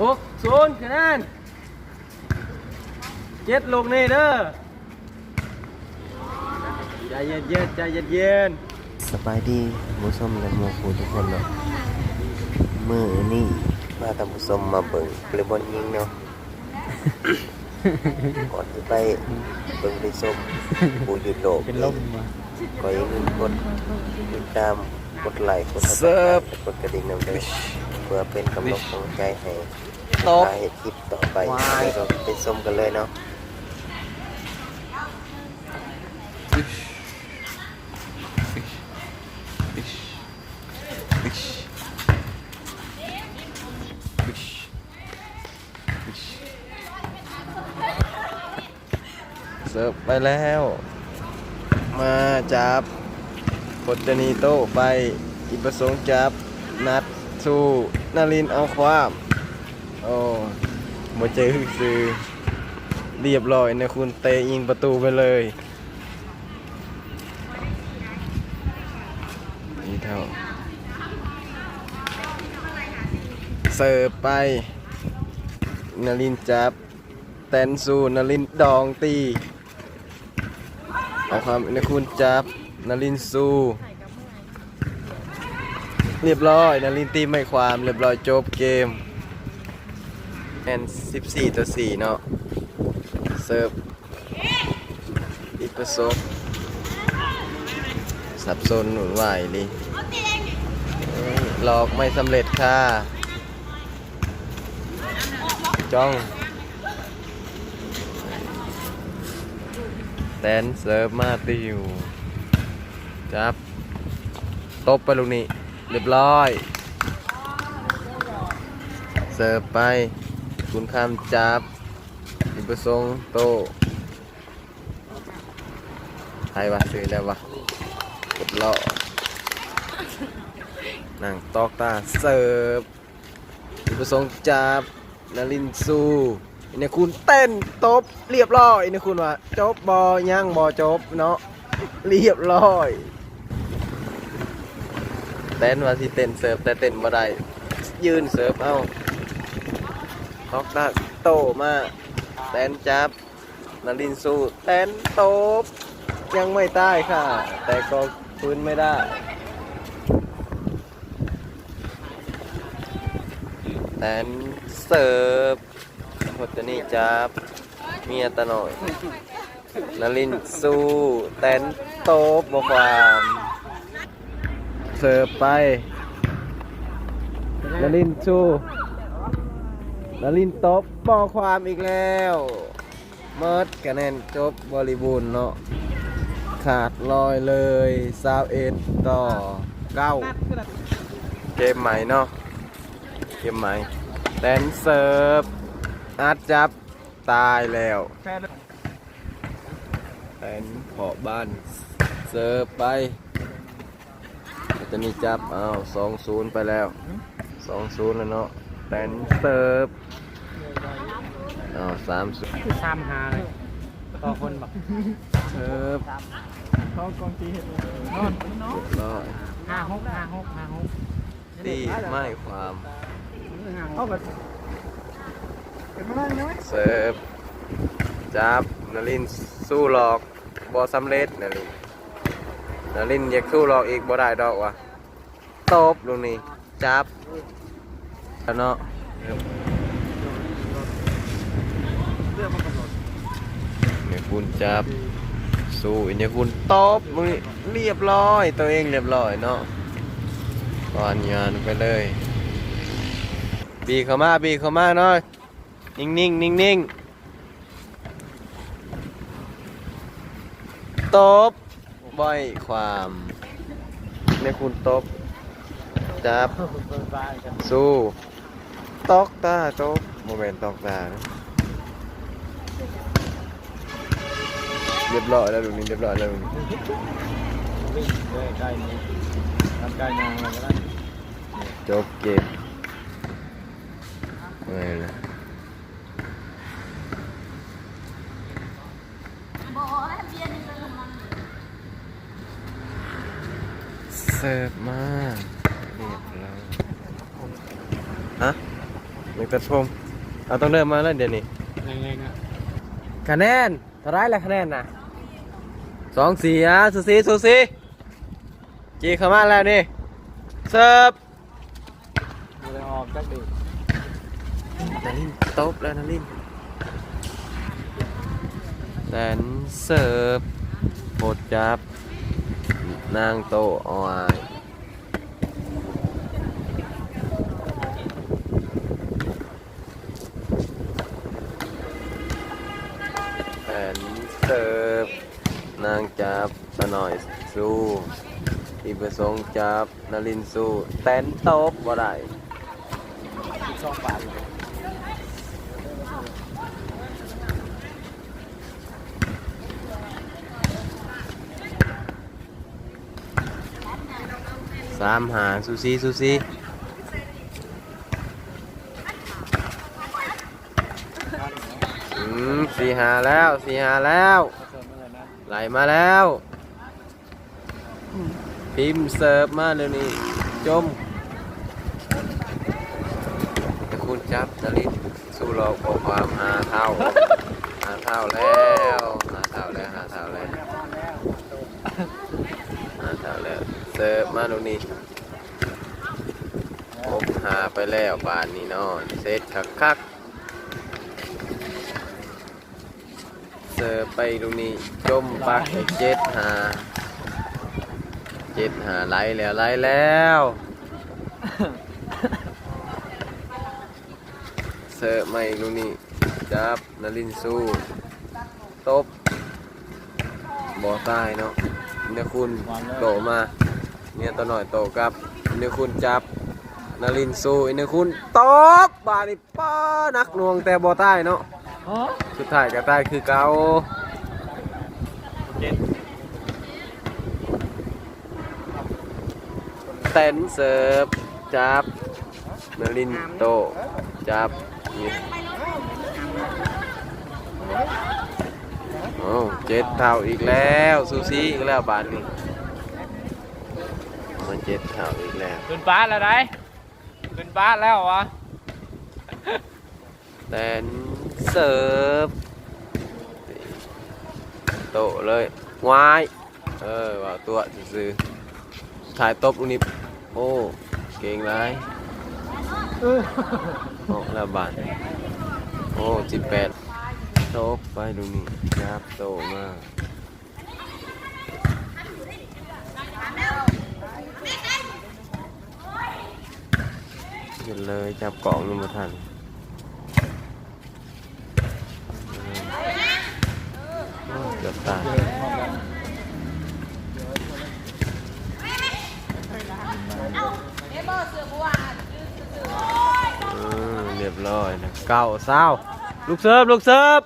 หกศูนย์คะแนนเจ็ดลูกนี่เด้อใจเย็นเย็นๆใจเย็นเย็นสบายดีผู้ชมและหมู่ผู้ทุกคนเนาะมือนี่มาตามผู้ชมมาเบิ่งวอลเลย์บอลยิงเนาะก่อนที่ไปเบิ่งไปชมผู้หยุดโลกเป็นลมมาก็อย่าลืมกดติดตามกดไลค์กดเสิร์ฟกดกระดิ่งนำเลย เพื่อเป็นกำลังใจให้ตบถ่ายคลิปต่อไปว้ายเราไปชมกันเลยเนาะเสิร์ฟไปแล้ว มาจับกดจนีโต้ไปอีประสงค์จับนัด สู้นารินเอาความโอ้มาเจอคือเรียบร้อยนะคุณเตะยิงประตูไปเลยนี่เท่าเสิร์ฟไปนารินจับแตนซูนารินดองตีเอาความนะคุณจับนารินทร์ซู เรียบร้อยนารินตีไม่ความเรียบร้อยจบเกมแอน14ต่อ4เนาะเสิร์ฟอีกประสบสับสนหนุนไหวเลยหลอกไม่สำเร็จค่ะจ้องแตนเสิร์ฟมาติวจับ ตบไปลูกนี้ เรียบร้อย เสิร์ฟไป คุณคำจับอิปสงโตใครวะซื้อแล้ววะกดล้อนั่งตอกตาเสิร์ฟอิปสงจับนารินซูอินคุณเต้นตบเรียบร้อยอินคุณว่าจบบอย่างบอจบเนาะเรียบร้อย ตนว่าสิเต้นเสิร์ฟแต่เต้นบ่ได้ยืนเสิร์ฟเอาทอกตาโตมาแตนจับนารินสู้แตนโตบยังไม่ตายค่ะ แต่ก็ฟื้นไม่ได้แตนเสิร์ฟพจนี่จับเมียตะหน่อยนารินสู้แตนโตบบ่ความ สิร์ฟไปนารินทร์สู้นารินทร์ตบบ่ความอีกแล้วเมิดคะแนนจบบริบูรณ์เนาะขาดลอยเลยซาวเอ็ดต่อเก้าเกมใหม่เนาะเกมใหม่แดนเซิร์ฟอาร์ตจับตายแล้วแดนขอบ้านเสิร์ฟไป จะมีจับอ้าวสองศูนย์ไปแล้วสองศูนย์แล้วเนาะแดนเซิร์ฟอ้าวสามศูนย์คือซ้ำหาเลยต่อคนบอกเสิร์ฟเขากองตีเห็นนอนนอนเรียบร้อยห้าหกห้าหกห้าหกตีไม่ความเขาแบบเป็นมาได้ไหมเสิร์ฟจับนารินทร์สู้หลอกบอสำเร็จนารินทร์ นารินอยากสู้หลออีกบ่ได้ดอกวะตบลูกนี้จับแล้วเนาะเรื่องมันกำหนดเนี่ยคุณจับ สู้อีเนี่ยคุณตบลูกนี้เรียบร้อยตัวเองเรียบร้อยเนาะก่อนยานไปเลย บีเข้ามาบีเข้ามาหน่อยนิ่งนิ่งนิ่งนิ่งตบ บ่อยความเนี่คุณตบจับ สู้ตอกตาตบโมเมนต์ตอกตานะเรียบร้อยแล้วลูกนี้เรียบร้อยแล้วลูกนี้วิ่งเลยใกล้นี้ำใกล้นางอะไรก็ได้จบเกมเลยเสิร์ฟมาเรียบร้อยฮะนักตัดผมเอาต้องเดินมาแล้วเดี๋ยวนี้แรงๆอะคะแนนเท่าไรละคะแนนนะสองสี่อะสูสีสูสีจีเข้ามาแล้วนี่เสิร์ฟไม่ได้ออกจักดินารินตบแล้วนารินแสนเสิร์ฟโคตรจับ นางโตออยแสนเสิร์ฟนางจับสนอยสู้อีประสงค์จับนารินสู้แตนตบบ่ได้สองบาทเลย สามหาซูซี่ซูซีอืมสี่หาแล้วสี่หาแล้ว ไหลมาแล้ว พิมพ์เสิร์ฟมาเดี๋ยนี้จมต่คุณจับนารินสู้เราขอความหาเท่า หาเท่าแล้วหาเท่าแล้วหาเท่าแล้วหาเท่าแล้ว เสิร์ฟมาตรงนี้ผมหาไปแล้วบานนี้นาะเซตคักคักๆเสิร์ฟไปตรงนี้จมปักเจ็ดหาเจ็ดหาไล่แล้วไล่แล้วเสิร์ฟมาอีกนี้จับนารินสู้ตบบ่อใต้เนาะเนี่ยคุณโตมา เนี่ยตัวหน่อยโตกลับเนี่ยคุณจับนารินสู้อินเนอร์คุณตกบาดิป้านักนวงแต่บ่ใต้เนาะสุดท้ายก็ใต้คือเกาเจ็ดเต้นเสิร์ฟจับนารินโตจับนี่โอ้เจ็ดเท่าอีกแล้วซูซี่อีกแล้วบานนี้ เจ็ดเท่าอีกแล้วขึ้นบ้านแล้วได้ขึ้นบ้านแล้ววะเต้นเสิร์ฟโตเลยงวายเออว่าตัวซื้อๆถ่ายตบลูกนี้โอ้เก่งไรโอ้ละบาทโอ้จิบแปดโตบไปดูนี่ยับโตมากหยุด เลยจับกล่องยังไม่ทันเกือบตายเรียบร้อยนะเก้าเศร้าลูกเสิร์ฟลูกเสิร์ฟ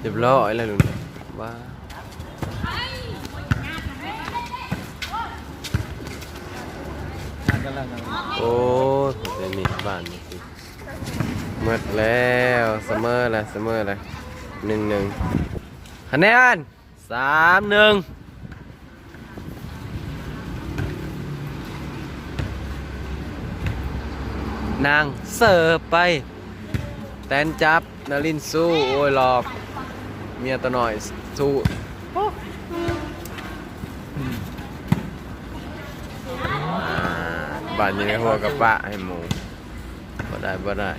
เรียบร้อยแล้วลุงว้า งาน กันแล้วนะโอ้ยผมจะหนีบ้านนี่สิหมดแล้วเสมอแล้วเสมอแล้วหนึ่งหนึ่งคะแนนสามหนึ่งนางเสิร์ฟไป แตนจับนารินสู้ โอ้ยหลอก เมียตัวหน่อยสู้อ่า บานอยังหัวกับปะให้หมูบ่ได้บ่ได้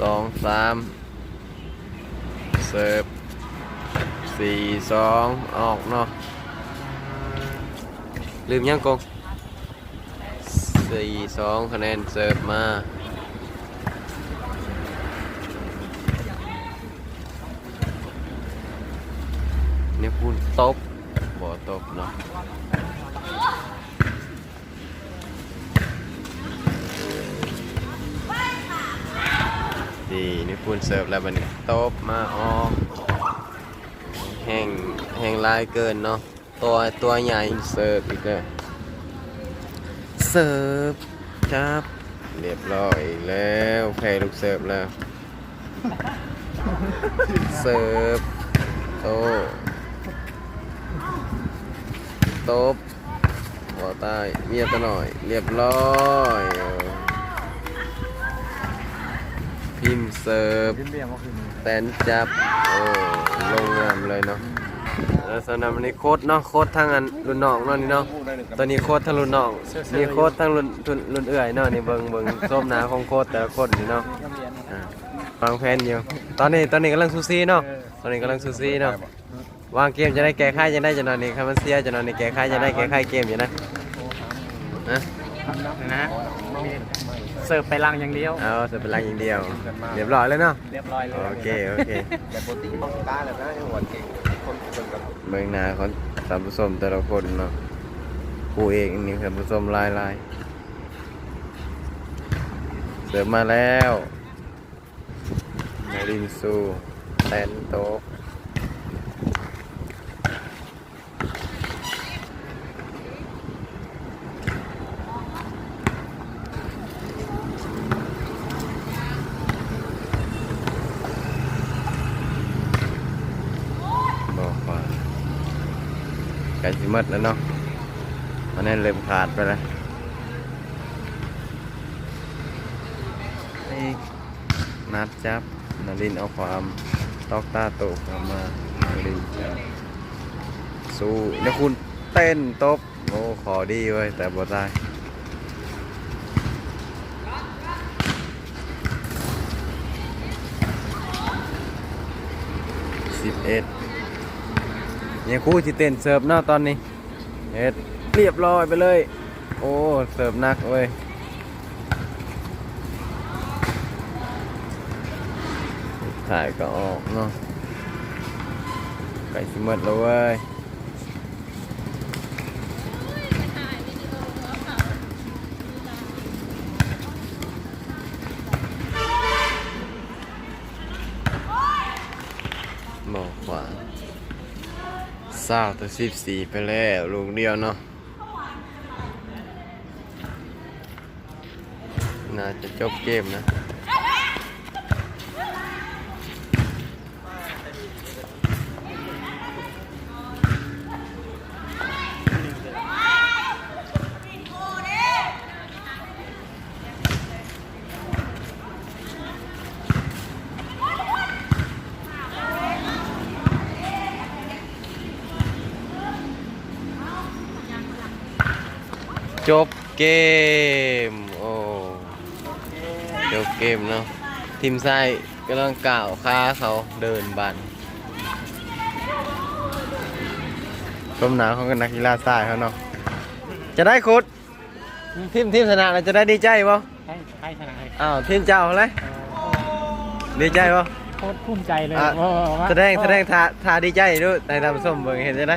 สองสามเสิร์ฟสี่สองออกเนาะลืมยังกงสี่สองคะแนนเสิร์ฟมาเนี่ยพูดตบบ่ตบเนาะ ดีนี่พูดเสิร์ฟแล้วบัดนี้ตบมาออกแห้งแห้งลายเกินเนาะตัวตัวใหญ่เสิร์ฟอีกแล้วเสิร์ฟครับเรียบร้อยแล้วแพ้ลูกเสิร์ฟแล้ว เสิร์ฟโตตบบ่อใต้เมียตะหน่อย เรียบร้อย เออพิมพ์เสิร์ฟยิ้มเบี้ยมาคืนนี้แตนจับ โอ้ลงงามเลยเนาะแล้วสำหรับวันนี้โค้ดเนาะโค้ดทั้งอันรุ่นน้องเนาะนี่เนาะตัวนี้โค้ดทั้งรุ่นน้องนี่โค้ดทั้งรุ่นรุ่นรุ่นเอื่อยเนาะนี่เบิ่งเบิ่งส้มหนาของโค้ดแต่ละคนนี่เนาะยิ้มเบี้ยนะอ่าวางแผนอยู่ตอนนี้ตอนนี้กำลังซูซี่เนาะตอนนี้กำลังซูซี่เนาะวางเกมจะได้แก้ไขจะได้จะนอนนี่ครับมันเสียจะนอนนี่แก้ไขจะได้แก้ไขเกมอยู่นะนะนะ เสิร์ฟไปลังอย่างเดียว เอาจะเป็นไรอย่างเดียว เรียบร้อยแล้วเนาะ เรียบร้อยเลยโอเค โอเค แต่ปกติต้องตาแล้วนะหัวเก่งคนคนกับเมืองนาเขาตามผสมแต่ละคนเนาะกูเองนี่ครับผสมลายลายเสิร์ฟมาแล้วนารินซูแตนโตะ บอกว่าไก่สิหมดแล้วเนาะอันนั้เริ่มขาดไปแล้วนี่นัดจับนารินเอาความตอกตาโตกลับมานารินจับสู้เดี๋ยคุณเต้นตบโอ้ขอดีเว้ยแต่บ่ได้สิบเอ็ด ยังคู่ที่เต้นเสิร์ฟเนาะตอนนี้เฮ็ดเรียบร้อยไปเลย โอ้เสิร์ฟหนักเว้ยถ่ายก็ออกเนาะไก่สิเมดแล้วเว้ยบอกว่าเศร้าตัวสิบสี่ไปแล้วลูกเดียวเนาะน่าจะจบเกมนะ จบเกม โอ้จบเกมเนาะทีมไส้กำลังก่าวค้าเขาเดินบันลมหนาวของกันนักกีฬาทรายเขาเนาะจะได้คุดทีมทีมชนะเราจะได้ดีใจป่ะให้ให้ชนะให้อ้าวทีมเจ้าเลยดีใจป่ะโคตรภูมิใจเลยอะว่าว่าแสดงแสดงท่าท่าดีใจด้วยในทำส้มเบิ่งเห็นจะได้